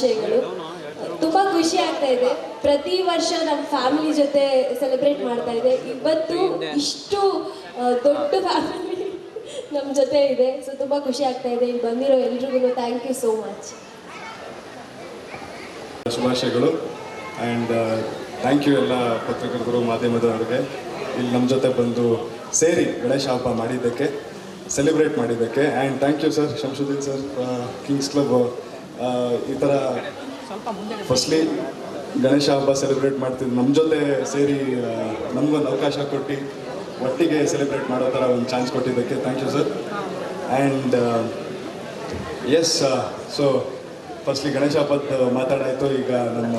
ಶುಭಾಶಯಗಳು. ತುಂಬಾ ಖುಷಿ ಆಗ್ತಾ ಇದೆ. ಪ್ರತಿ ವರ್ಷ ನಮ್ಮ ಫ್ಯಾಮಿಲಿ ಜೊತೆ ಸೆಲೆಬ್ರೇಟ್ ಮಾಡ್ತಾ ಇದೆ. ಇವತ್ತು ಇಷ್ಟು ದೊಡ್ಡ ಫ್ಯಾಮಿಲಿ ನಮ್ಮ ಜೊತೆ ಇದೆ. ಸೊ ತುಂಬಾ ಖುಷಿ ಆಗ್ತಾ ಇದೆ. ಇಲ್ಲಿ ಬಂದಿರೋ ಎಲ್ರಿಗೂ ಥ್ಯಾಂಕ್ ಯು ಸೋ ಮಚ್ ಶುಭಾಶಯಗಳು. ಆ್ಯಂಡ್ ಥ್ಯಾಂಕ್ ಯು ಎಲ್ಲ ಪತ್ರಕರ್ತರು, ಮಾಧ್ಯಮದವರಿಗೆ. ಇಲ್ಲಿ ನಮ್ಮ ಜೊತೆ ಬಂದು ಸೇರಿ ಗಣೇಶ ಹಬ್ಬ ಮಾಡಿದ್ದಕ್ಕೆ ಸೆಲೆಬ್ರೇಟ್ ಮಾಡಿದ್ದಕ್ಕೆ. And thank you sir Shamsuddin sir Kings Club ಈ ಥರ ಫಸ್ಟ್ಲಿ ಗಣೇಶ ಹಬ್ಬ ಸೆಲೆಬ್ರೇಟ್ ಮಾಡ್ತೀವಿ ನಮ್ಮ ಜೊತೆ ಸೇರಿ ನಮಗೊಂದು ಅವಕಾಶ ಕೊಟ್ಟು ಒಟ್ಟಿಗೆ ಸೆಲೆಬ್ರೇಟ್ ಮಾಡೋ ಥರ ಒಂದು ಚಾನ್ಸ್ ಕೊಟ್ಟಿದ್ದಕ್ಕೆ thank you sir and yes so firstly Ganesha ಹಬ್ಬದ ಮಾತಾಡಾಯಿತು. ಈಗ ನಮ್ಮ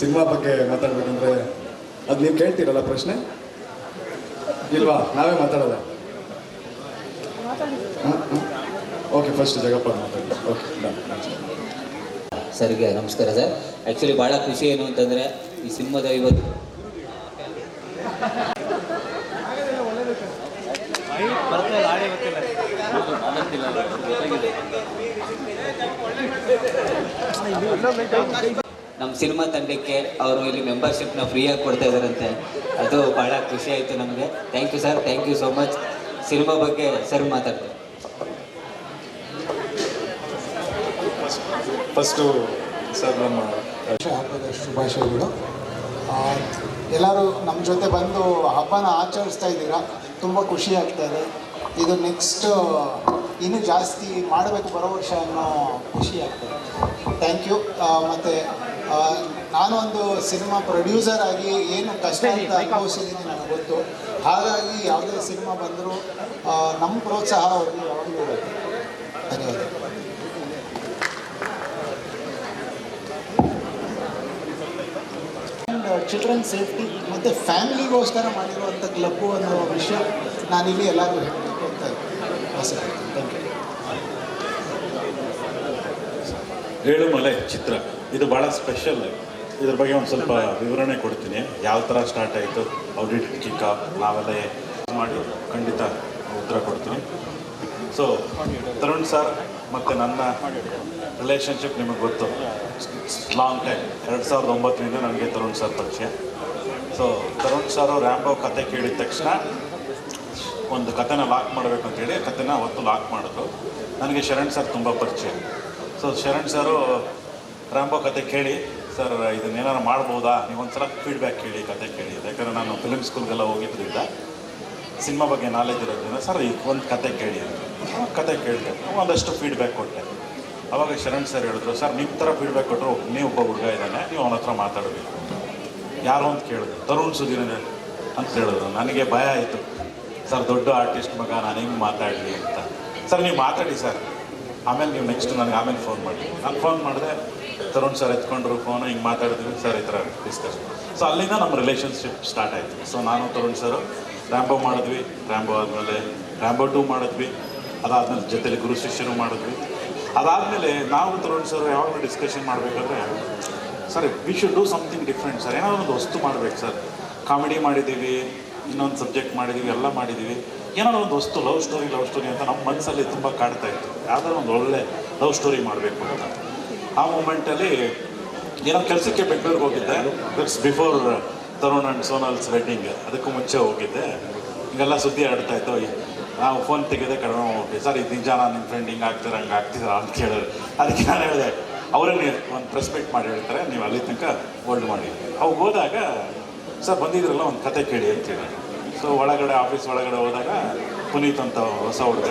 ಸಿನಿಮಾ ಬಗ್ಗೆ ಮಾತಾಡಬೇಕಂದ್ರೆ ಅದು ನೀವು ಕೇಳ್ತೀರಲ್ಲ ಪ್ರಶ್ನೆ? ಇಲ್ವಾ? ನಾವೇ ಮಾತಾಡೋದ? ಓಕೆ ಫಸ್ಟ್ ಜಗಪ್ಪ ಓಕೆ ಸರ್ಗೆ ನಮಸ್ಕಾರ ಸರ್. ಆ್ಯಕ್ಚುಲಿ ಭಾಳ ಖುಷಿ ಏನು ಅಂತಂದರೆ ಈ ಸಿನಿಮಾದ ಇವತ್ತು ನಮ್ಮ ಸಿನಿಮಾ ತಂಡಕ್ಕೆ ಅವರು ಇಲ್ಲಿ ಮೆಂಬರ್ಶಿಪ್ನ ಫ್ರೀಯಾಗಿ ಕೊಡ್ತಾ ಇದ್ದಾರಂತೆ. ಅದು ಭಾಳ ಖುಷಿ ಆಯಿತು ನಮಗೆ. Thank you sir thank you so much cinema ಬಗ್ಗೆ ಸರ್ ಮಾತಾಡ್ತಾರೆ ಫಸ್ಟು ಸರ್ ನಮ್ಮ ಹಬ್ಬದ ಶುಭಾಶಯಗಳು. ಆ, ಎಲ್ಲರೂ ನಮ್ಮ ಜೊತೆ ಬಂದು ಹಬ್ಬನ ಆಚರಿಸ್ತಾ ಇದ್ದೀರಾ? ತುಂಬ ಖುಷಿ ಆಗ್ತಾ ಇದೆ. ಇದು ನೆಕ್ಸ್ಟ್ ಇನ್ನೂ ಜಾಸ್ತಿ ಮಾಡಬೇಕು ಬರೋ ವರ್ಷ ಅನ್ನೋ ಖುಷಿ ಆಗ್ತದೆ ಥ್ಯಾಂಕ್ ಯು ಮತ್ತು ನಾನು ಒಂದು ಸಿನಿಮಾ ಪ್ರೊಡ್ಯೂಸರ್ ಆಗಿ ಏನು ಕಷ್ಟ ಅಂತ ಅನುಭವಿಸಿದ್ದೀನಿ ನನಗೆ ಗೊತ್ತು. ಹಾಗಾಗಿ ಯಾವುದೇ ಸಿನಿಮಾ ಬಂದರೂ ನಮ್ಮ ಪ್ರೋತ್ಸಾಹ ಅವ್ರಿಗೆ ಯಾವಾಗಲೂ ಚಿಲ್ಡ್ರನ್ ಸೇಫ್ಟಿ ಮತ್ತು ಫ್ಯಾಮಿಲಿಗೋಸ್ಕರ ಮಾಡಿರುವಂಥ ಕ್ಲಬ್ಬು ಅನ್ನೋ ವಿಷಯ ನಾನಿಲ್ಲಿ ಎಲ್ಲರಿಗೂ ಹೇಳಬೇಕು ಅಂತ ಆಸೆ ಯು ಏಳುಮಲೆ ಚಿತ್ರ. ಇದು ಭಾಳ ಸ್ಪೆಷಲ್ ಇದ್ರ ಬಗ್ಗೆ ಒಂದು ಸ್ವಲ್ಪ ವಿವರಣೆ ಕೊಡ್ತೀನಿ. ಯಾವ ಥರ ಸ್ಟಾರ್ಟ್ ಆಯಿತು ಔಡಿಟ್ ಕಿಕ್ಕ ನಾವೆಲ್ಲ ಮಾಡಿ ಖಂಡಿತ ಉತ್ತರ ಕೊಡ್ತೀನಿ. ಸೊ ತರುಣ್ ಸರ್ ಮತ್ತು ನನ್ನ ರಿಲೇಷನ್ಶಿಪ್ ನಿಮಗೆ ಗೊತ್ತು. ಲಾಂಗ್ ಟೈಮ್ ಎರಡು ಸಾವಿರದ ಒಂಬತ್ತರಿಂದ ನನಗೆ ತರುಣ್ ಸರ್ ಪರಿಚಯ. ಸೊ ತರುಣ್ ಸರ್ ರ್ಯಾಂಬೋ ಕತೆ ಕೇಳಿದ ತಕ್ಷಣ ಒಂದು ಕತೆನ ಲಾಕ್ ಮಾಡಬೇಕು ಅಂತೇಳಿ ಕತೆನ ಅವತ್ತು ಲಾಕ್ ಮಾಡಿದ್ರು. ನನಗೆ ಶರಣ್ ಸರ್ ತುಂಬ ಪರಿಚಯ. ಸೊ ಶರಣ್ ಸರು ರ್ಯಾಂಬೋ ಕತೆ ಕೇಳಿ ಸರ್ ಇದನ್ನೇನಾರು ಮಾಡ್ಬೋದಾ? ನೀವು ಒಂದ್ಸಲ ಫೀಡ್ಬ್ಯಾಕ್ ಕೇಳಿ ಕತೆ ಕೇಳಿ. ಯಾಕಂದರೆ ನಾನು ಫಿಲ್ಮ್ ಸ್ಕೂಲ್ಗೆಲ್ಲ ಹೋಗಿದ್ದರಿಂದ ಸಿನಿಮಾ ಬಗ್ಗೆ ನಾಲೆಜ್ ಇರೋದ್ರಿಂದ ಸರ್ ಒಂದು ಕತೆ ಕೇಳಿ ಅಂತ. ಕತೆ ಕೇಳಿದೆ ಒಂದಷ್ಟು ಫೀಡ್ಬ್ಯಾಕ್ ಕೊಟ್ಟೆ. ಅವಾಗ ಶರಣ್ ಸರ್ ಹೇಳಿದ್ರು ಸರ್ ನಿಮ್ಮ ಥರ ಫೀಡ್ಬ್ಯಾಕ್ ಕೊಟ್ಟರು ನೀವು ಒಬ್ಬ ಹುಡುಗ ಇದ್ದಾನೆ, ನೀವು ಅವನ ಹತ್ರ ಮಾತಾಡಬೇಕು ಯಾರು ಅಂತ ಕೇಳಿದ್ರು. ತರುಣ್ ಸುಧೀರ್ ಅಂತ ಹೇಳಿದ್ರು. ನನಗೆ ಭಯ ಆಯಿತು. ಸರ್ ದೊಡ್ಡ ಆರ್ಟಿಸ್ಟ್ ಮಗ, ನಾನು ಹೆಂಗೆ ಮಾತಾಡಲಿ ಅಂತ. ಸರ್ ನೀವು ಮಾತಾಡಿ ಸರ್ ಆಮೇಲೆ ನೀವು ನೆಕ್ಸ್ಟ್ ನನಗೆ ಆಮೇಲೆ ಫೋನ್ ಮಾಡಿ. ನಾನು ಫೋನ್ ಮಾಡಿದೆ, ತರುಣ್ ಸರ್ ಎತ್ಕೊಂಡ್ರು ಫೋನು ಹಿಂಗೆ ಮಾತಾಡಿದ್ವಿ ಸರ್ ಈ ಥರ ಡಿಸ್ಕಸ್ ಸೊ ಅಲ್ಲಿಂದ ನಮ್ಮ ರಿಲೇಷನ್ಶಿಪ್ ಸ್ಟಾರ್ಟ್ ಆಯಿತು. ಸೊ ನಾನು, ತರುಣ್ ಸರ್ ರ್ಯಾಂಬೋ ಮಾಡಿದ್ವಿ. ರ್ಯಾಂಬೋ ಆದಮೇಲೆ ರ್ಯಾಂಬೋ ಟೂ ಮಾಡಿದ್ವಿ. ಅದಾದಮೇಲೆ ಜೊತೆಲಿ ಗುರು ಶಿಷ್ಯರು ಮಾಡಿದ್ವಿ. ಅದಾದಮೇಲೆ ನಾವು ತರುಣ್ ಸರ್ ಯಾವಾಗಲೂ ಡಿಸ್ಕಷನ್ ಮಾಡಬೇಕಾದ್ರೆ sir we should do something different sir ಏನೋ ಒಂದು ವಸ್ತು ಮಾಡ್ಬೇಕು ಸರ್ ಕಾಮಿಡಿ ಮಾಡಿದ್ದೀವಿ ಇನ್ನೊಂದು ಸಬ್ಜೆಕ್ಟ್ ಮಾಡಿದ್ದೀವಿ ಎಲ್ಲ ಮಾಡಿದ್ದೀವಿ ಏನಾದ್ರು ಒಂದು ವಸ್ತು ಲವ್ ಸ್ಟೋರಿ ಲವ್ ಸ್ಟೋರಿ ಅಂತ ನಮ್ಮ ಮನಸ್ಸಲ್ಲಿ ತುಂಬ ಕಾಡ್ತಾ ಇತ್ತು. ಯಾವ್ದಾದ್ರು ಒಂದು ಒಳ್ಳೆ ಲವ್ ಸ್ಟೋರಿ ಮಾಡಬೇಕು ಅಂತ. ಆ ಮೂಮೆಂಟಲ್ಲಿ ಏನೋ ಕೆಲಸಕ್ಕೆ ಬೆಂಗಳೂರಿಗೆ ಹೋಗಿದ್ದೆ. That's before Tarun and Sonal's wedding ಅದಕ್ಕೂ ಮುಂಚೆ ಹೋಗಿದ್ದೆ. ಹಿಂಗೆಲ್ಲ ಸುದ್ದಿ ಆಡ್ತಾ ಇತ್ತು. ನಾವು ಫೋನ್ ತೆಗೆದೆ ಕಡಿಮೆ ಹೋಗಿ ಸರ್, ಇದು ನಿಜ ನಿಮ್ಮ ಫ್ರೆಂಡ್ ಹಿಂಗೆ ಆಗ್ತೀರ ಹಂಗೆ ಆಗ್ತಿದ್ರ ಅಂತ ಕೇಳಿದ್ರು. ಅದಕ್ಕೆ ನಾನು ಹೇಳಿದೆ ಅವರನ್ನೇ ಒಂದು ಪ್ರೆಸ್ ಮೀಟ್ ಮಾಡಿ ಹೇಳ್ತಾರೆ, ನೀವು ಅಲ್ಲಿ ತನಕ ಹೋಲ್ಡ್ ಮಾಡಿ. ಅವಾಗ ಹೋದಾಗ, ಸರ್, ಬಂದಿದ್ರಲ್ಲ, ಒಂದು ಕತೆ ಕೇಳಿ ಅಂತ ಹೇಳಿ ಸೊ ಒಳಗಡೆ ಆಫೀಸ್ ಒಳಗಡೆ ಹೋದಾಗ, ಪುನೀತ್ ಅಂತ ಹೊಸ ಹುಡುಗ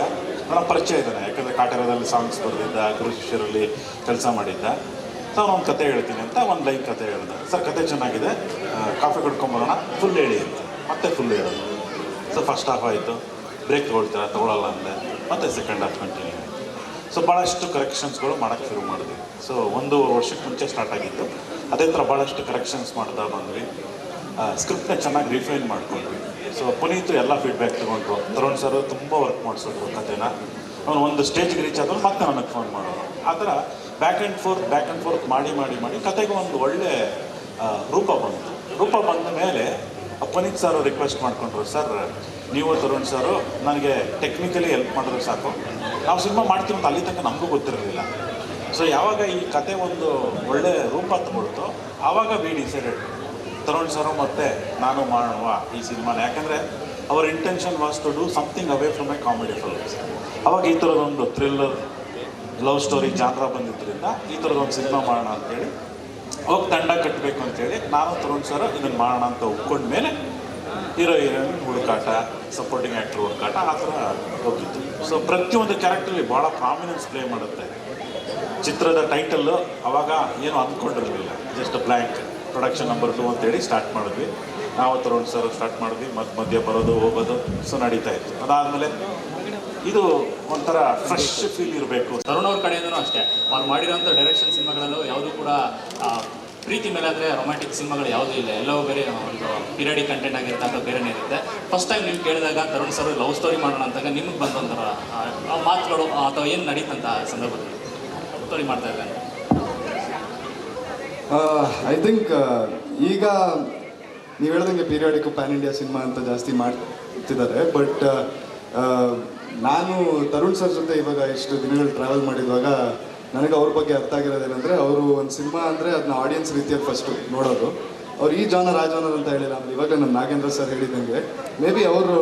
ನನ್ನ ಪರಿಚಯ ಇದ್ದಾನೆ. ಯಾಕಂದರೆ ಕಾಟೇರದಲ್ಲಿ ಸಾಂಗ್ಸ್ ಬರೆದಿದ್ದ, ಗುರು ಶಿಷ್ಯರಲ್ಲಿ ಕೆಲಸ ಮಾಡಿದ್ದ. ಸೊ ಒಂದು ಕತೆ ಹೇಳ್ತೀನಿ ಅಂತ ಒಂದು ಲೈನ್ ಕತೆ ಹೇಳ್ದೆ. ಸರ್, ಕತೆ ಚೆನ್ನಾಗಿದೆ. ಕಾಫಿ ಕುಡ್ಕೊಂಬರೋಣ ಫುಲ್ ಹೇಳಿ ಅಂತ. ಮತ್ತೆ ಫುಲ್ ಹೇಳೋದು. ಸೊ ಫಸ್ಟ್ ಹಾಫ್ ಆಯಿತು. ಬ್ರೇಕ್ ತೊಗೊಳ್ತೀರಾ ತೊಗೊಳಲ್ಲ ಅಂದೆ. ಮತ್ತೆ ಸೆಕೆಂಡ್ ಹಾಫ್ ಕಂಟಿನ್ಯೂ ಸೊ ಭಾಳಷ್ಟು ಕರೆಕ್ಷನ್ಸ್ಗಳು ಮಾಡೋಕ್ಕೆ ಶುರು ಮಾಡಿದ್ವಿ. ಸೊ ಒಂದು ವರ್ಷಕ್ಕೆ ಮುಂಚೆ ಸ್ಟಾರ್ಟ್ ಆಗಿತ್ತು. ಅದೇ ಥರ ಭಾಳಷ್ಟು ಕರೆಕ್ಷನ್ಸ್ ಮಾಡ್ತಾ ಬಂದ್ವಿ. ಸ್ಕ್ರಿಪ್ಟ್ನ ಚೆನ್ನಾಗಿ ರಿಫೈನ್ ಮಾಡ್ಕೊಂಡ್ವಿ. ಸೊ ಪುನೀತು ಎಲ್ಲ ಫೀಡ್ಬ್ಯಾಕ್ ತೊಗೊಂಡ್ರು. ತರುಣ್ ಸರ್ ತುಂಬ ವರ್ಕ್ ಮಾಡಿಸಿದ್ರು ಕತೆನ ಅವನು ಒಂದು ಸ್ಟೇಜ್ಗೆ ರೀಚ್ ಆದ್ರೂ ಮತ್ತೆ ನನಗೆ ಫೋನ್ ಮಾಡೋರು. ಆ ಥರ back and forth back and forth ಮಾಡಿ ಮಾಡಿ ಮಾಡಿ ಕತೆಗೆ ಒಂದು ಒಳ್ಳೆ ರೂಪ ಬಂತು. ರೂಪ ಬಂದ ಮೇಲೆ ಪುನೀತ್ ಸರ್ ರಿಕ್ವೆಸ್ಟ್ ಮಾಡಿಕೊಂಡ್ರು. ಸರ್, ನೀವು ತರುಣ್ ಸರು, ನನಗೆ ಟೆಕ್ನಿಕಲಿ ಹೆಲ್ಪ್ ಮಾಡಿದ್ರೆ ಸಾಕು. ನಾವು ಸಿನಿಮಾ ಮಾಡ್ತೀವಿ ಅಂತ ಅಲ್ಲಿ ತನಕ ನಮಗೂ ಗೊತ್ತಿರಲಿಲ್ಲ. ಸೊ ಯಾವಾಗ ಈ ಕತೆ ಒಂದು ಒಳ್ಳೆ ರೂಪ ತಗೊಳ್ತು, ಆವಾಗ ವಿ ಡಿಸೈಡೆಡ್ ತರುಣ್ ಸರು ಮತ್ತು ನಾನು ಮಾಡುವ ಈ ಸಿನಿಮಾನ. ಯಾಕಂದರೆ ಅವರ intention was to do something away from a comedy films ಅವಾಗ ಈ ಥರದೊಂದು ಥ್ರಿಲ್ಲರ್ ಲವ್ ಸ್ಟೋರಿ ಜಾತ್ರಾ ಬಂದಿದ್ದರಿಂದ ಈ ಥರದೊಂದು ಸಿನಿಮಾ ಮಾಡೋಣ ಅಂತೇಳಿ ಹೋಗಿ ತಂಡ ಕಟ್ಟಬೇಕು ಅಂತೇಳಿ ನಾನು ತರುಣ್ ಸರ್ ಇದನ್ನು ಮಾಡೋಣ ಅಂತ ಒಪ್ಕೊಂಡ ಮೇಲೆ ಹೀರೋ, ಹೀರೋಯಿನ್, ಹುಡುಕಾಟ ಸಪೋರ್ಟಿಂಗ್ ಆ್ಯಕ್ಟರ್ ಹುಡುಕಾಟ ಆ ಥರ ಹೋಗಿತ್ತು ಸೊ ಪ್ರತಿಯೊಂದು ಕ್ಯಾರೆಕ್ಟರ್ಲಿ ಭಾಳ ಪ್ರಾಮಿನೆನ್ಸ್ ಪ್ಲೇ ಮಾಡುತ್ತೆ. ಚಿತ್ರದ ಟೈಟಲ್ಲು ಅವಾಗ ಏನು ಅಂದ್ಕೊಂಡಿರಲಿಲ್ಲ. Just blank production number two ಅಂತೇಳಿ ಸ್ಟಾರ್ಟ್ ಮಾಡಿದ್ವಿ. ನಾವು ತರುಣ್ ಸರ್ ಸ್ಟಾರ್ಟ್ ಮಾಡಿದ್ವಿ. ಮತ್ತು ಮಧ್ಯೆ ಬರೋದು, ಹೋಗೋದು ಸೊ ನಡೀತಾ ಇತ್ತು. ಅದಾದಮೇಲೆ ಇದು ಒಂಥರ ಫ್ರೆಶ್ ಫೀಲ್ ಇರಬೇಕು. ತರುಣ್ ಅವ್ರ ಕಡೆಯಿಂದನೂ ಅಷ್ಟೇ. ಅವ್ರು ಮಾಡಿರೋಂಥ ಡೈರೆಕ್ಷನ್ ಸಿನಿಮಾಗಳಲ್ಲೂ ಯಾವುದೂ ಕೂಡ ಪ್ರೀತಿ ಮೇಲಾದರೆ ರೊಮ್ಯಾಂಟಿಕ್ ಸಿನಿಮಾಗಳು ಯಾವುದೂ ಇಲ್ಲ. ಎಲ್ಲವೂ ಬೇರೆ ಒಂದು ಪೀರಿಯಡಿಕ್ ಕಂಟೆಂಟ್ ಆಗಿರುತ್ತೆ ಅಥವಾ ಬೇರೆನೇ ಇರುತ್ತೆ. ಫಸ್ಟ್ ಟೈಮ್ ನೀವು ಕೇಳಿದಾಗ ತರುಣ್ ಸರ್ ಲವ್ ಸ್ಟೋರಿ ಮಾಡೋಣ ಅಂತಾಗ ನಿಮಗೆ ಬಂದೊಂಥರ ಆ, ಮಾತುಗಳು ಅಥವಾ ಏನು ನಡೀತಂತ ಸಂದರ್ಭದಲ್ಲಿ? ಸ್ಟೋರಿ ಮಾಡ್ತಾ ಇದ್ದಾರೆ ಐ ಥಿಂಕ್ ಈಗ ನೀವು ಹೇಳ್ದಂಗೆ ಪೀರಿಯಾಡಿಕ್ ಪ್ಯಾನ್ ಇಂಡಿಯಾ ಸಿನಿಮಾ ಅಂತ ಜಾಸ್ತಿ ಮಾಡ್ತಿದ್ದಾರೆ. ಬಟ್ ನಾನು ತರುಣ್ ಸರ್ ಜೊತೆ ಇವಾಗ ಇಷ್ಟು ದಿನಗಳು ಟ್ರಾವೆಲ್ ಮಾಡಿದಾಗ ನನಗೆ ಅವ್ರ ಬಗ್ಗೆ ಅರ್ಥ ಆಗಿರೋದೇನೆಂದರೆ ಅವರು ಒಂದು ಸಿನಿಮಾ ಅಂದರೆ ಅದನ್ನ ಆಡಿಯನ್ಸ್ ರೀತಿಯ ಫಸ್ಟು ನೋಡೋದು. ಅವ್ರು ಈ ಜಾನರ್ ಆ ಜಾನರ್ ಅಂತ ಹೇಳಿಲ್ಲ ಇವಾಗ ನಮ್ಮ ನಾಗೇಂದ್ರ ಸರ್ ಹೇಳಿದಂಗೆ ಮೇ ಬಿ ಅವರು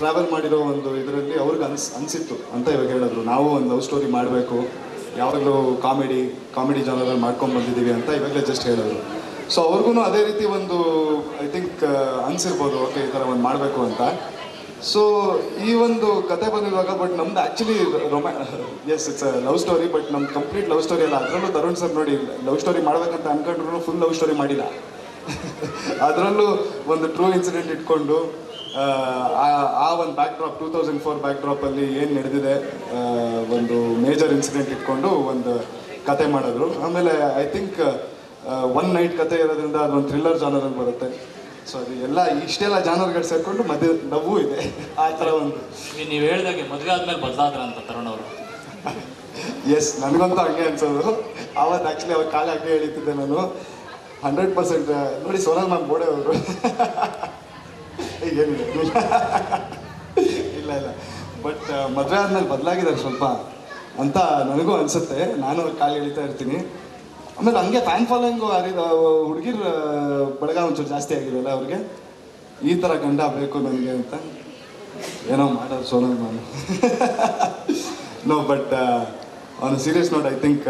ಟ್ರಾವೆಲ್ ಮಾಡಿರೋ ಒಂದು ಇದರಲ್ಲಿ ಅವ್ರಿಗೆ ಅನ್ಸ್, ಅನಿಸಿತ್ತು ಅಂತ ಇವಾಗ ಹೇಳಿದ್ರು. ನಾವು ಒಂದು ಲವ್ ಸ್ಟೋರಿ ಮಾಡಬೇಕು, ಯಾವಾಗಲೂ ಕಾಮಿಡಿ ಕಾಮಿಡಿ ಜಾನರಲ್ಲಿ ಮಾಡ್ಕೊಂಡು ಬಂದಿದ್ದೀವಿ ಅಂತ ಇವಾಗಲೇ ಜಸ್ಟ್ ಹೇಳಿದ್ರು. ಸೊ ಅವ್ರಿಗೂ ಅದೇ ರೀತಿ ಒಂದು ಐ ಥಿಂಕ್ ಅನ್ಸಿರ್ಬೋದು ಓಕೆ ಈ ಥರ ಒಂದು ಮಾಡಬೇಕು ಅಂತ. ಸೊ ಈ ಒಂದು ಕತೆ ಬಂದಿರುವಾಗ ಬಟ್ ನಮ್ದು actually ರೊಮ್ಯಾ yes it's love story but ನಮ್ದು ಕಂಪ್ಲೀಟ್ ಲವ್ ಸ್ಟೋರಿ ಅಲ್ಲ. ಅದರಲ್ಲೂ ತರುಣ್ ಸರ್ ನೋಡಿ ಲವ್ ಸ್ಟೋರಿ ಮಾಡ್ಬೇಕಂತ ಅನ್ಕೊಂಡ್ರು ಫುಲ್ ಲವ್ ಸ್ಟೋರಿ ಮಾಡಿಲ್ಲ. ಅದರಲ್ಲೂ ಒಂದು ಟ್ರೂ ಇನ್ಸಿಡೆಂಟ್ ಇಟ್ಕೊಂಡು ಆ, ಒಂದು backdrop two thousand four ಬ್ಯಾಕ್ ಡ್ರಾಪಲ್ಲಿ ಏನು ನಡೆದಿದೆ ಒಂದು ಮೇಜರ್ ಇನ್ಸಿಡೆಂಟ್ ಇಟ್ಕೊಂಡು ಒಂದು ಕತೆ ಮಾಡಿದ್ರು. ಆಮೇಲೆ ಐ ಥಿಂಕ್ ಒನ್ ನೈಟ್ ಕತೆ ಇರೋದ್ರಿಂದ ಅದೊಂದು ಥ್ರಿಲ್ಲರ್ ಜಾನರಲ್ಲಿ ಬರುತ್ತೆ. ಸೊ ಅದು ಎಲ್ಲ ಇಷ್ಟೆಲ್ಲ ಜಾನುವಾರುಗಳು ಸೇರಿಕೊಂಡು ಮದುವೆ ನవ్ವು ಇದೆ. ಆ ಥರ ಒಂದು. ನೀವು ಹೇಳಿದಾಗೆ ಮದುವೆ ಆದ್ಮೇಲೆ ಬದಲಾದ್ರ ಅಂತ ತರುಣ್ ಅವರು. ಎಸ್ ನನಗಂತೂ ಹಂಗೆ ಅನ್ಸೋದು. ಆವತ್ತು ಆ್ಯಕ್ಚುಲಿ ಅವ್ರ ಕಾಲ ಹಂಗೆ ಹೇಳ್ತಿದ್ದೆ ನಾನು. ಹಂಡ್ರೆಡ್ ಪರ್ಸೆಂಟ್ ನೋಡಿ ಸೋನಲ್ ಮ್ಯಾಮ್ ಬೋಡೆ ಅವರು. ಏನಿಲ್ಲ ಇಲ್ಲ ಇಲ್ಲ. ಬಟ್ ಮದುವೆ ಆದ್ಮೇಲೆ ಬದಲಾಗಿದ್ದಾರೆ ಸ್ವಲ್ಪ ಅಂತ ನನಗೂ ಅನಿಸುತ್ತೆ. ನಾನು ಅವ್ರ ಕಾಲು ಎಳಿತಾ ಇರ್ತೀನಿ. ಆಮೇಲೆ ಹಂಗೆ ಫ್ಯಾನ್ ಫಾಲೋಯಿಂಗು ಅರಿ ಹುಡುಗಿರ್ ಬಳಗ ಒಂಚೂರು ಜಾಸ್ತಿ ಆಗಿರಲ್ಲ ಅವ್ರಿಗೆ? ಈ ಥರ ಗಂಡ ಬೇಕು ನನಗೆ ಅಂತ. ಏನೋ ಮಾಡೋದು ಸೋನಲ್ ನಾನು no but on serious note I think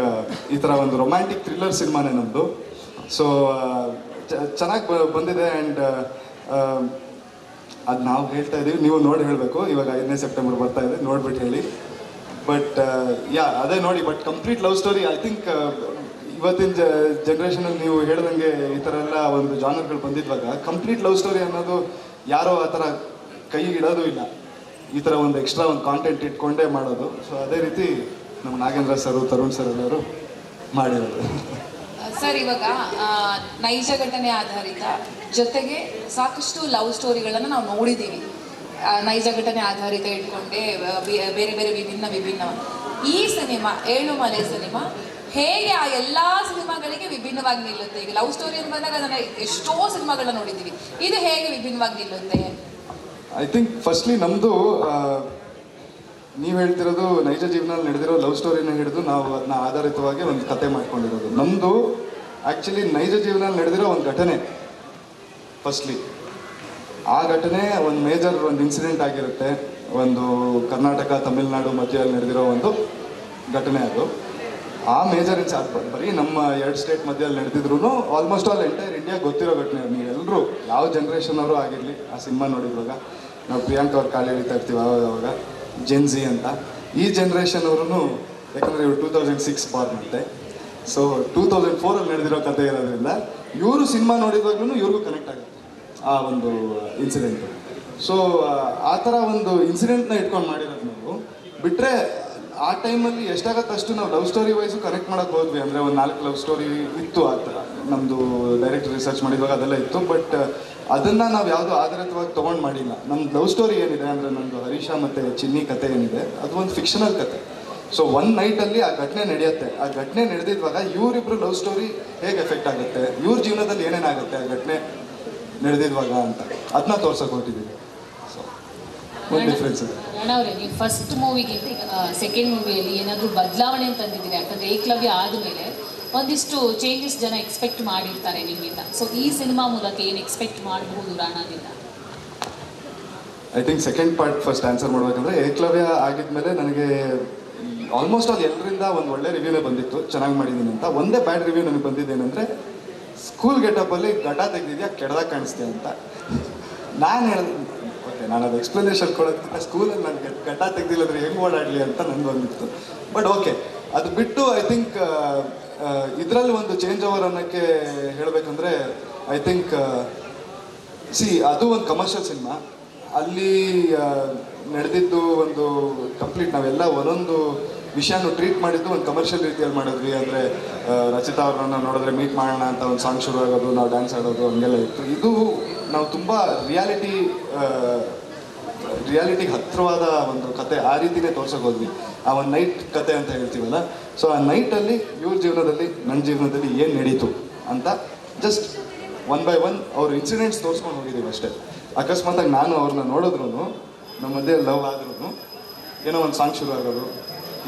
ಈ ಥರ ಒಂದು ರೊಮ್ಯಾಂಟಿಕ್ ಥ್ರಿಲ್ಲರ್ ಸಿನಿಮಾನೇ ನಮ್ಮದು ಸೊ ಚೆನ್ನಾಗಿ ಬಂದಿದೆ ಆ್ಯಂಡ್ ಅದು ನಾವು ಹೇಳ್ತಾ ಇದ್ದೀವಿ ನೀವು ನೋಡಿ ಹೇಳಬೇಕು. ಇವಾಗ ಐದನೇ ಸೆಪ್ಟೆಂಬರ್ ಬರ್ತಾ ಇದೆ ನೋಡ್ಬಿಟ್ಟು ಹೇಳಿ. ಬಟ್ ಯಾ, ಅದೇ ನೋಡಿ but complete love story I think ಇವತ್ತಿನ ಜನ್ರೇಷನಲ್ಲಿ ನೀವು ಹೇಳ್ದಂಗೆ ಈ ಥರ ಎಲ್ಲ ಒಂದು ಜಾನರ್ಗಳು ಬಂದಿದ್ವಾಗ ಕಂಪ್ಲೀಟ್ ಲವ್ ಸ್ಟೋರಿ ಅನ್ನೋದು ಯಾರೋ ಆ ಥರ ಕೈ ಇಡೋದು ಇಲ್ಲ. ಈ ಥರ ಒಂದು ಎಕ್ಸ್ಟ್ರಾ ಒಂದು ಕಾಂಟೆಂಟ್ ಇಟ್ಕೊಂಡೇ ಮಾಡೋದು. ಸೊ ಅದೇ ರೀತಿ ನಮ್ಮ ನಾಗೇಂದ್ರ ಸರ್, ತರುಣ್ ಸರ್ ಎಲ್ಲರೂ ಮಾಡಿರೋದು. ಸರ್, ಇವಾಗ ನೈಜ ಘಟನೆ ಆಧಾರಿತ ಜೊತೆಗೆ ಸಾಕಷ್ಟು ಲವ್ ಸ್ಟೋರಿಗಳನ್ನು ನಾವು ನೋಡಿದ್ದೀವಿ ನೈಜ ಘಟನೆ ಆಧಾರಿತ ಇಟ್ಕೊಂಡೆ ಬೇರೆ ಬೇರೆ ವಿಭಿನ್ನ ವಿಭಿನ್ನ ಈ ಸಿನಿಮಾ, ಏಳು ಮಲೆ ಸಿನಿಮಾ ಹೇಗೆ ಆ ಎಲ್ಲಾ ಸಿನಿಮಾಗಳಿಗೆ ವಿಭಿನ್ನವಾಗಿ ನಿಲ್ಲುತ್ತೆ ಈಗ ಲವ್ ಸ್ಟೋರಿ ಅಂತ ಬಂದಾಗ ಅದನ್ನ ಎಷ್ಟೋ ಸಿನಿಮಾಗಳನ್ನ ನೋಡಿದ್ದೀವಿ. ಇದು ಹೇಗೆ ವಿಭಿನ್ನವಾಗಿ ನಿಲ್ಲುತ್ತೆ? ಐ ಥಿಂಕ್ ಫಸ್ಟ್ಲಿ ನಮ್ಮದು ನೀವು ಹೇಳ್ತಿರೋದು ನೈಜ ಜೀವನದಲ್ಲಿ ನಡೆದಿರೋ ಲವ್ ಸ್ಟೋರಿನ ಹಿಡಿದು ನಾವು ಅದನ್ನ ಆಧಾರಿತವಾಗಿ ಒಂದು ಕತೆ ಮಾಡ್ಕೊಂಡಿರೋದು. ನಮ್ಮದು ಆ್ಯಕ್ಚುಲಿ ನೈಜ ಜೀವನದಲ್ಲಿ ನಡೆದಿರೋ ಒಂದು ಘಟನೆ ಫಸ್ಟ್ಲಿ ಆ ಘಟನೆ ಒಂದು ಮೇಜರ್ ಒಂದು ಇನ್ಸಿಡೆಂಟ್ ಆಗಿರುತ್ತೆ. ಒಂದು ಕರ್ನಾಟಕ, ತಮಿಳುನಾಡು ಮಧ್ಯದಲ್ಲಿ ನಡೆದಿರೋ ಒಂದು ಘಟನೆ ಅದು. ಆ ಮೇಜರ್ ಇನ್ಸ್ ಬರೀ ನಮ್ಮ ಎರಡು ಸ್ಟೇಟ್ ಮಧ್ಯದಲ್ಲಿ ನಡೆದಿದ್ರು ಆಲ್ಮೋಸ್ಟ್ ಆಲ್ ಎಂಟೈರ್ ಇಂಡಿಯಾ ಗೊತ್ತಿರೋ ಘಟನೆ. ನೀವೆಲ್ಲರೂ ಯಾವ ಜನ್ರೇಷನ್ ಅವರು ಆಗಿರಲಿ, ಆ ಸಿನಿಮಾ ನೋಡಿರುವಾಗ ನಾವು ಪ್ರಿಯಾಂಕ್ ಅವ್ರ ಕಾಲು ಎಳಿತಾ ಇರ್ತೀವಿ ಆವಾಗ ಅವಾಗ. ಜೆನ್ಜಿ ಅಂತ. ಈ ಜನ್ರೇಷನ್ ಅವರು ಯಾಕಂದರೆ ಇವರು ಟೂ ತೌಸಂಡ್ ಸಿಕ್ಸ್ ಬಾರ್ನ್ ಅಂತೆ. ಸೊ ಟೂ ತೌಸಂಡ್ ಫೋರಲ್ಲಿ ನಡೆದಿರೋ ಕತೆ ಇರೋದ್ರಿಂದ ಇವರು ಸಿನಿಮಾ ನೋಡಿದಾಗ್ಲೂ ಇವ್ರಿಗೂ ಕನೆಕ್ಟ್ ಆಗುತ್ತೆ ಆ ಒಂದು ಇನ್ಸಿಡೆಂಟ್ ಸೊ ಆ ಥರ ಒಂದು ಇನ್ಸಿಡೆಂಟ್ನ ಇಟ್ಕೊಂಡು ಮಾಡಿರೋದು ನಾವು. ಬಿಟ್ಟರೆ ಆ ಟೈಮಲ್ಲಿ ಎಷ್ಟಾಗತ್ತೆ ಅಷ್ಟು ನಾವು ಲವ್ ಸ್ಟೋರಿ ವೈಸು ಕರೆಕ್ಟ್ ಮಾಡೋಕೆ ಹೋದ್ವಿ. ಅಂದರೆ ಒಂದು ನಾಲ್ಕು ಲವ್ ಸ್ಟೋರಿ ಇತ್ತು ಆ ಥರ. ನಮ್ಮದು ಡೈರೆಕ್ಟ್ ರಿಸರ್ಚ್ ಮಾಡಿದಾಗ ಅದೆಲ್ಲ ಇತ್ತು. ಬಟ್ ಅದನ್ನು ನಾವು ಯಾವುದೋ ಆಧಾರಿತವಾಗಿ ತೊಗೊಂಡು ಮಾಡಿಲ್ಲ. ನಮ್ಮ ಲವ್ ಸ್ಟೋರಿ ಏನಿದೆ ಅಂದರೆ ನಮ್ಮದು ಹರೀಶ ಮತ್ತು ಚಿನ್ನಿ ಕತೆ ಏನಿದೆ, ಅದು ಒಂದು ಫಿಕ್ಷನಲ್ ಕತೆ. ಸೊ ಒನ್ ನೈಟಲ್ಲಿ ಆ ಘಟನೆ ನಡೆಯುತ್ತೆ. ಆ ಘಟನೆ ನಡೆದಿದ್ವಾಗ ಇವರಿಬ್ರು ಲವ್ ಸ್ಟೋರಿ ಹೇಗೆ ಎಫೆಕ್ಟ್ ಆಗುತ್ತೆ? ಇವ್ರ ಜೀವನದಲ್ಲಿ ಏನೇನಾಗುತ್ತೆ ಆ ಘಟನೆ ನಡೆದಿದ್ವಾಗ ಅಂತ. ಅದನ್ನ ತೋರ್ಸೋಕೆ ಹೊರಟಿದ್ದೀವಿ ಒಂದು ಡಿಫ್ರೆನ್ಸ್ ಇದೆ ಅಣ್ಣ ಅವರೇ ನೀವು ಫಸ್ಟ್ ಮೂವಿಗೆ ಸೆಕೆಂಡ್ ಮೂವಿಯಲ್ಲಿ ಏನಾದರೂ ಬದಲಾವಣೆ ತಂದಿದ್ದೀರಿ ಯಾಕಂದರೆ ಏಕಲವ್ಯ ಆದಮೇಲೆ ಒಂದಿಷ್ಟು ಚೇಂಜಸ್ ಜನ ಎಕ್ಸ್ಪೆಕ್ಟ್ ಮಾಡಿರ್ತಾರೆ ನಿಮ್ಮಿಂದ. ಸೊ ಈ ಸಿನಿಮಾ ಮೂಲಕ ಏನು ಎಕ್ಸ್ಪೆಕ್ಟ್ ಮಾಡಬಹುದು ರಾಣಾದಿಂದ I think second part first answer ಮಾಡ್ಬೇಕಂದ್ರೆ ಏಕಲವ್ಯ ಆಗಿದ್ಮೇಲೆ ನನಗೆ ಆಲ್ಮೋಸ್ಟ್ ಆಲ್ ಎಲ್ಲರಿಂದ ಒಂದು ಒಳ್ಳೆ ರಿವ್ಯೂನೇ ಬಂದಿತ್ತು. ಚೆನ್ನಾಗಿ ಮಾಡಿದ್ದೀನಿ ಅಂತ. ಒಂದೇ ಬ್ಯಾಡ್ ರಿವ್ಯೂ ನನಗೆ ಬಂದಿದ್ದೇನೆಂದರೆ ಸ್ಕೂಲ್ ಗೆಟಪ್ಪಲ್ಲಿ ಗಟ ತೆಗೆದಿದ್ಯಾ ಕೆಡ್ದಾಗ ಕಾಣಿಸ್ತೀಯ ಅಂತ. ನಾನು ಹೇಳಿದೆ ನಾನು ಅದು ಎಕ್ಸ್ಪ್ಲನೇಷನ್ ಕೊಡೋದಕ್ಕಿಂತ ಸ್ಕೂಲಲ್ಲಿ ನನಗೆ ಗಡ್ಡ ತೆಗ್ದಿಲ್ಲ ಅಂದರೆ ಹೆಂಗೆ ಓಡಾಡಲಿ ಅಂತ ನನಗೆ ಬಂದಿತ್ತು. ಬಟ್ ಓಕೆ ಅದು ಬಿಟ್ಟು ಐ ಥಿಂಕ್ ಇದರಲ್ಲಿ ಒಂದು ಚೇಂಜ್ ಓವರ್ ಅನ್ನೋಕ್ಕೆ ಹೇಳಬೇಕಂದ್ರೆ ಐ ಥಿಂಕ್ ಸಿ ಅದು ಒಂದು ಕಮರ್ಷಿಯಲ್ ಸಿನಿಮಾ ಅಲ್ಲಿ ನಡೆದಿದ್ದು ಒಂದು ಕಂಪ್ಲೀಟ್ ನಾವೆಲ್ಲ ಒಂದೊಂದು ವಿಷಯನೂ ಟ್ರೀಟ್ ಮಾಡಿದ್ದು ಒಂದು ಕಮರ್ಷಿಯಲ್ ರೀತಿಯಲ್ಲಿ ಮಾಡಿದ್ವಿ. ಅಂದರೆ ರಚಿತಾ ಅವ್ರನ್ನ ನೋಡಿದ್ರೆ ಮೀಟ್ ಮಾಡೋಣ ಅಂತ ಒಂದು ಸಾಂಗ್ ಶುರು ಆಗೋದು ನಾವು ಡ್ಯಾನ್ಸ್ ಆಡೋದು ಹಂಗೆಲ್ಲ ಇತ್ತು. ಇದು ನಾವು ತುಂಬ ರಿಯಾಲಿಟಿ ರಿಯಾಲಿಟಿಗೆ ಹತ್ತಿರವಾದ ಒಂದು ಕತೆ ಆ ರೀತಿನೇ ತೋರ್ಸೋಕೆ ಹೋದ್ವಿ. ಆ ಒಂದು ನೈಟ್ ಕತೆ ಅಂತ ಹೇಳ್ತೀವಲ್ಲ? ಸೊ ಆ ನೈಟಲ್ಲಿ ಇವ್ರ ಜೀವನದಲ್ಲಿ ನನ್ನ ಜೀವನದಲ್ಲಿ ಏನು ನಡೀತು ಅಂತ ಜಸ್ಟ್ ಒನ್ ಬೈ ಒನ್ ಅವ್ರ ಇನ್ಸಿಡೆಂಟ್ಸ್ ತೋರಿಸ್ಕೊಂಡು ಹೋಗಿದ್ದೀವಿ ಅಷ್ಟೇ. ಅಕಸ್ಮಾತಾಗಿ ನಾನು ಅವ್ರನ್ನ ನೋಡಿದ್ರು ನಮ್ಮ ಮಧ್ಯೆ ಲವ್ ಆದ್ರೂ ಏನೋ ಒಂದು ಸಾಂಗ್ ಶುರು ಆಗೋದು,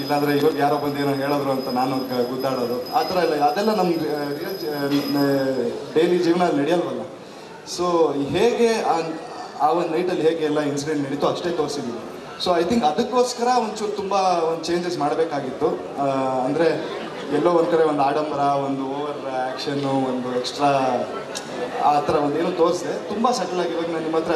ಇಲ್ಲಾಂದ್ರೆ ಇವ್ರಿಗೆ ಯಾರೋ ಬಂದು ಏನೋ ಹೇಳಿದ್ರು ಅಂತ ನಾನು ಗುದ್ದಾಡೋದು, ಆ ಥರ ಎಲ್ಲ ಅದೆಲ್ಲ ನಮ್ಮ ರಿಯಲ್ ಡೈಲಿ ಜೀವನ ನಡೆಯಲ್ವಲ್ಲ? ಸೊ ಹೇಗೆ ಆ ಒಂದು ನೈಟಲ್ಲಿ ಹೇಗೆ ಎಲ್ಲ ಇನ್ಸಿಡೆಂಟ್ ನಡೀತೋ ಅಷ್ಟೇ ತೋರಿಸಿದ್ವಿ. ಸೊ ಐ ಥಿಂಕ್ ಅದಕ್ಕೋಸ್ಕರ ಒಂಚೂರು ತುಂಬ ಒಂದು ಚೇಂಜಸ್ ಮಾಡಬೇಕಾಗಿತ್ತು. ಅಂದರೆ ಎಲ್ಲೋ ಒಂದು ಕಡೆ ಒಂದು ಆಡಂಬರ, ಒಂದು ಓವರ್ ಆ್ಯಕ್ಷನ್ನು ಒಂದು ಎಕ್ಸ್ಟ್ರಾ ಆ ಥರ ಒಂದು ಏನೋ ತೋರಿಸಿದೆ. ತುಂಬ ಸಟಲ್ ಆಗಿ ಇವಾಗ ನಾನು ನಿಮ್ಮ ಹತ್ರ,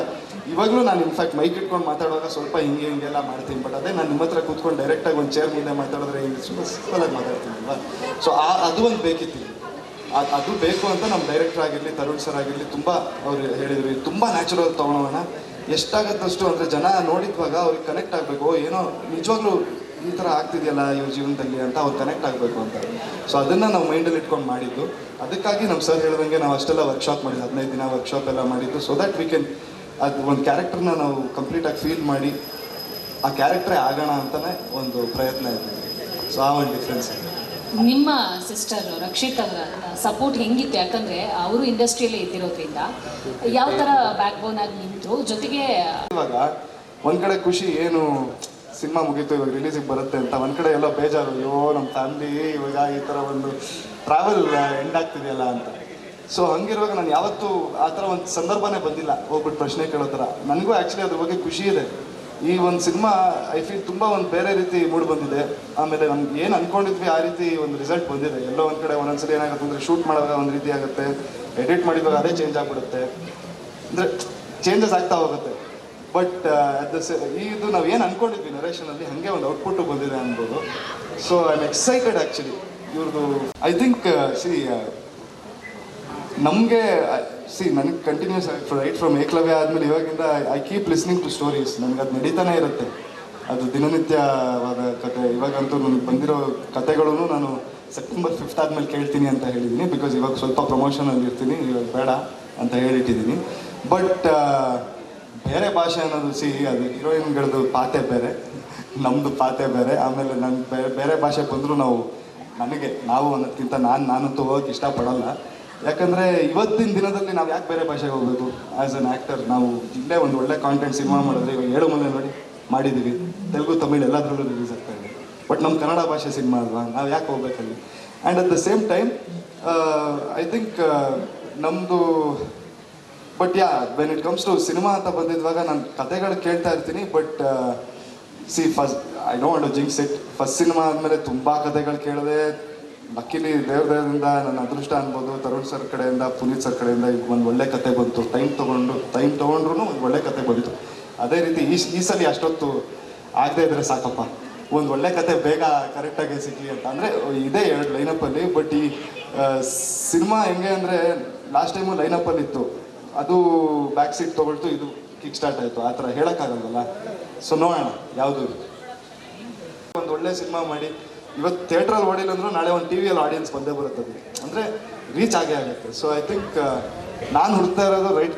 ಇವಾಗಲೂ ನಾನು ಇನ್ಫ್ಯಾಕ್ಟ್ ಮೈಕ್ ಇಟ್ಕೊಂಡು ಮಾತಾಡುವಾಗ ಸ್ವಲ್ಪ ಹಿಂಗೆ ಹಿಂಗೆಲ್ಲ ಮಾಡ್ತೀನಿ. ಬಟ್ ಅದೇ ನಾನು ನಿಮ್ಮ ಹತ್ರ ಕೂತ್ಕೊಂಡು ಡೈರೆಕ್ಟಾಗಿ ಒಂದು ಚೇರ್ ಮುಂದೆ ಮಾತಾಡಿದ್ರೆ ಹಿಂಗೆ ತುಂಬ ಸಿಂಪಲಾಗಿ ಮಾತಾಡ್ತೀನಿ ಅಲ್ವಾ? ಸೊ ಆ, ಅದು ಒಂದು ಬೇಕಿತ್ತು. ಅದ್- ಬೇಕು ಅಂತ ನಮ್ಮ ಡೈರೆಕ್ಟರ್ ಆಗಿರಲಿ, ತರುಣ್ ಸರ್ ಆಗಿರಲಿ, ತುಂಬ ಅವ್ರು ಹೇಳಿದ್ರು. ತುಂಬ ನ್ಯಾಚುರಲ್ ತೊಗೊಳೋಣ ಎಷ್ಟಾಗತ್ತಷ್ಟು ಅಂದರೆ ಜನ ನೋಡಿದ್ವಾಗ ಅವ್ರಿಗೆ ಕನೆಕ್ಟ್ ಆಗಬೇಕು. ಏನೋ ನಿಜವಾಗ್ಲೂ ಈ ಥರ ಆಗ್ತಿದೆಯಲ್ಲ ಇವ್ರ ಜೀವನದಲ್ಲಿ ಅಂತ ಅವ್ರು ಕನೆಕ್ಟ್ ಆಗಬೇಕು ಅಂತ. ಸೊ ಅದನ್ನು ನಾವು ಮೈಂಡಲ್ಲಿ ಇಟ್ಕೊಂಡು ಮಾಡಿದ್ದು. ಅದಕ್ಕಾಗಿ ನಮ್ಮ ಸರ್ ಹೇಳಿದಂಗೆ ನಾವು ಅಷ್ಟೆಲ್ಲ ವರ್ಕ್ಶಾಪ್ ಮಾಡಿದ್ದು. ಹದಿನೈದು ದಿನ ವರ್ಕ್ಶಾಪ್ ಎಲ್ಲ ಮಾಡಿದ್ದು ಸೊ ದ್ಯಾಟ್ ವಿ ಕೆನ್ ಅದು ಒಂದು ಕ್ಯಾರೆಕ್ಟರ್ನ ನಾವು ಕಂಪ್ಲೀಟಾಗಿ ಫೀಲ್ ಮಾಡಿ ಆ ಕ್ಯಾರೆಕ್ಟ್ರೇ ಆಗೋಣ ಅಂತಲೇ ಒಂದು ಪ್ರಯತ್ನ ಇದೆ ಸೊ ಆ ಒಂದು ಡಿಫ್ರೆನ್ಸ್ ಇದೆ. ನಿಮ್ಮ ಸಿಸ್ಟರ್ ರಕ್ಷಿತ್ ಅವರ ಸಪೋರ್ಟ್ ಹೆಂಗಿತ್ತು? ಯಾಕಂದ್ರೆ ಅವರು ಇಂಡಸ್ಟ್ರಿಯಲ್ಲೇ ಇದ್ದಿರೋದ್ರಿಂದ ಯಾವ ತರ ಬ್ಯಾಕ್ ಬೋನ್ ಆಗಿ ನಿಂತು? ಜೊತೆಗೆ ಇವಾಗ ಒಂದ್ ಕಡೆ ಖುಷಿ ಏನು ಸಿನಿಮಾ ಮುಗೀತು, ಇವಾಗ ರಿಲೀಸಿಗೆ ಬರುತ್ತೆ ಅಂತ. ಒಂದ್ ಕಡೆ ಎಲ್ಲ ಬೇಜಾರು, ಅಯ್ಯೋ ನಮ್ಮ ಫ್ಯಾಮಿಲಿ ಇವಾಗ ಈ ಥರ ಒಂದು ಟ್ರಾವೆಲ್ ಎಂಡ್ ಆಗ್ತಿದೆಯಲ್ಲ ಅಂತ. ಸೊ ಹಂಗಿರುವಾಗ ನಾನು ಯಾವತ್ತೂ ಆ ಥರ ಒಂದು ಸಂದರ್ಭನೇ ಬಂದಿಲ್ಲ. ಹೋಗ್ಬಿಟ್ಟು ಪ್ರಶ್ನೆ ಕೇಳೋ ಥರ ನನಗೂ ಆ್ಯಕ್ಚುಲಿ ಅದ್ರ ಬಗ್ಗೆ ಖುಷಿ ಇದೆ. ಈ ಒಂದು ಸಿನಿಮಾ ಐ ಫೀಲ್ ತುಂಬ ಒಂದು ಬೇರೆ ರೀತಿ ಮೂಡ್ ಬಂದಿದೆ. ಆಮೇಲೆ ನಮ್ಗೆ ಏನು ಅನ್ಕೊಂಡಿದ್ವಿ, ಆ ರೀತಿ ಒಂದು ರಿಸಲ್ಟ್ ಬಂದಿದೆ. ಎಲ್ಲೋ ಒಂದು ಕಡೆ ಒಂದೊಂದ್ಸಲಿ ಏನಾಗುತ್ತೆ ಅಂದರೆ ಶೂಟ್ ಮಾಡುವಾಗ ಒಂದು ರೀತಿ ಆಗುತ್ತೆ ಎಡಿಟ್ ಮಾಡಿದಾಗ ಅದೇ ಚೇಂಜ್ ಆಗಿಬಿಡುತ್ತೆ. ಅಂದರೆ ಚೇಂಜಸ್ ಆಗ್ತಾ ಹೋಗುತ್ತೆ. ಬಟ್ ಅಟ್ ದ ಇದು ನಾವು ಏನು ಅನ್ಕೊಂಡಿದ್ವಿ ನರೇಷನಲ್ಲಿ ಹಾಗೆ ಒಂದು ಔಟ್ಪುಟ್ಟು ಬಂದಿದೆ ಅನ್ಬೋದು. So I am excited actually ಇವ್ರದ್ದು ಐ ಥಿಂಕ್ ಸಿ ನಮಗೆ ಸಿ ನನಗೆ ಕಂಟಿನ್ಯೂಸ್ ರೈಟ್ ಫ್ರಮ್ ಏಕಲವ್ಯ ಆದಮೇಲೆ ಇವಾಗಿಂದ I keep listening to stories ನನಗೆ ಅದು ನಡೀತಾನೆ ಇರುತ್ತೆ. ಅದು ದಿನನಿತ್ಯವಾದ ಕತೆ. ಇವಾಗಂತೂ ನನಗೆ ಬಂದಿರೋ ಕತೆಗಳೂ ನಾನು ಸೆಪ್ಟೆಂಬರ್ ಫಿಫ್ತ್ ಆದಮೇಲೆ ಕೇಳ್ತೀನಿ ಅಂತ ಹೇಳಿದ್ದೀನಿ ಬಿಕಾಸ್ ಇವಾಗ ಸ್ವಲ್ಪ ಪ್ರಮೋಷನಲ್ಲಿ ಇರ್ತೀನಿ. ಇವಾಗ ಬೇಡ ಅಂತ ಹೇಳಿಟ್ಟಿದ್ದೀನಿ ಬಟ್ ಬೇರೆ ಭಾಷೆ ಅನ್ನೋದು ಸಿ ಅದು ಹೀರೋಯಿನ್ಗಳದ್ದು ಪಾತೆ ಬೇರೆ. ನಮ್ಮದು ಪಾತೆ ಬೇರೆ. ಆಮೇಲೆ ನನ್ನ ಬೇರೆ ಬೇರೆ ಭಾಷೆ ಬಂದರೂ ನಾವು, ನನಗೆ, ನಾವು ಅನ್ನೋದಕ್ಕಿಂತ ನಾನು, ನಾನಂತೂ ಹೋಗೋಕ್ಕೆ ಇಷ್ಟಪಡಲ್ಲ. ಯಾಕಂದರೆ ಇವತ್ತಿನ ದಿನದಲ್ಲಿ ನಾವು ಯಾಕೆ ಬೇರೆ ಭಾಷೆಗೆ ಹೋಗ್ಬೇಕು? ಆ್ಯಸ್ ಅನ್ ಆ್ಯಕ್ಟರ್ ನಾವು ಇಲ್ಲೇ ಒಂದು ಒಳ್ಳೆ ಕಾಂಟೆಂಟ್ ಸಿನಿಮಾ ಮಾಡಿದ್ರೆ ಇವಾಗ ಏಳು ಮನೆ ನೋಡಿ ಮಾಡಿದ್ದೀವಿ ತೆಲುಗು, ತಮಿಳ್ ಎಲ್ಲದರಲ್ಲೂ ರಿಲೀಸ್ ಆಗ್ತಾ ಇದೆ. ಬಟ್ ನಮ್ಮ ಕನ್ನಡ ಭಾಷೆ ಸಿನಿಮಾ ಅಲ್ವಾ? ನಾವು ಯಾಕೆ ಹೋಗ್ಬೇಕಲ್ಲಿ? And at the same time I think ನಮ್ಮದು but yeah when it comes to cinema ಅಂತ ಬಂದಿದ್ವಾಗ ನಾನು ಕತೆಗಳು ಕೇಳ್ತಾ ಇರ್ತೀನಿ but see first I don't jinx it first cinema ಆದಮೇಲೆ ತುಂಬ ಕತೆಗಳು ಕೇಳಿದೆ ಲಕ್ಕಿಲಿ ದೇವ್ರ ದೇವರಿಂದ ನನ್ನ ಅದೃಷ್ಟ ಅನ್ಬೋದು, ತರುಣ್ ಸರ್ ಕಡೆಯಿಂದ, ಪುನೀತ್ ಸರ್ ಕಡೆಯಿಂದ ಈಗ ಒಂದು ಒಳ್ಳೆ ಕತೆ ಬಂತು. ಟೈಮ್ ತೊಗೊಂಡು ಟೈಮ್ ತೊಗೊಂಡ್ರು ಒಂದು ಒಳ್ಳೆ ಕತೆ ಬಂತು ಅದೇ ರೀತಿ ಈ ಈ ಸಲ ಅಷ್ಟೊತ್ತು ಆಗದೆ ಇದ್ರೆ ಸಾಕಪ್ಪ. ಒಂದು ಒಳ್ಳೆ ಕತೆ ಬೇಗ ಕರೆಕ್ಟಾಗಿ ಸಿಗಲಿ ಅಂತ. ಅಂದರೆ, ಇದೇ ಎರಡು ಲೈನಪ್ಪಲ್ಲಿ ಬಟ್ ಈ ಸಿನಿಮಾ ಹೆಂಗೆ ಅಂದರೆ ಲಾಸ್ಟ್ ಟೈಮು ಲೈನಪ್ಪಲ್ಲಿ ಇತ್ತು. ಅದು ಬ್ಯಾಕ್ ಸೀಟ್ ತೊಗೊಳ್ತು, ಇದು ಕಿಕ್ ಸ್ಟಾರ್ಟ್ ಆಯಿತು. ಆ ಥರ ಹೇಳೋಕ್ಕಾಗಲ್ವಲ್ಲ? ಸೊ ನೋಡೋಣ, ಯಾವುದು? ಒಂದು ಒಳ್ಳೆ ಸಿನಿಮಾ ಮಾಡಿ ಇವತ್ತು ಥಿಯೇಟ್ರಲ್ಲಿ ಓಡಿಲ್ಲ ಅಂದ್ರೆ ನಾಳೆ ಒಂದು ಟಿ ವಿಯಲ್ಲಿ ಆಡಿಯನ್ಸ್ ಬಂದೇ ಬರುತ್ತೆ ಅದು ಅಂದರೆ ರೀಚ್ ಆಗೇ ಆಗುತ್ತೆ. ಸೊ ಐ ಥಿಂಕ್ ನಾನು ಹುಡ್ತಾ ಇರೋದು ರೈಟ್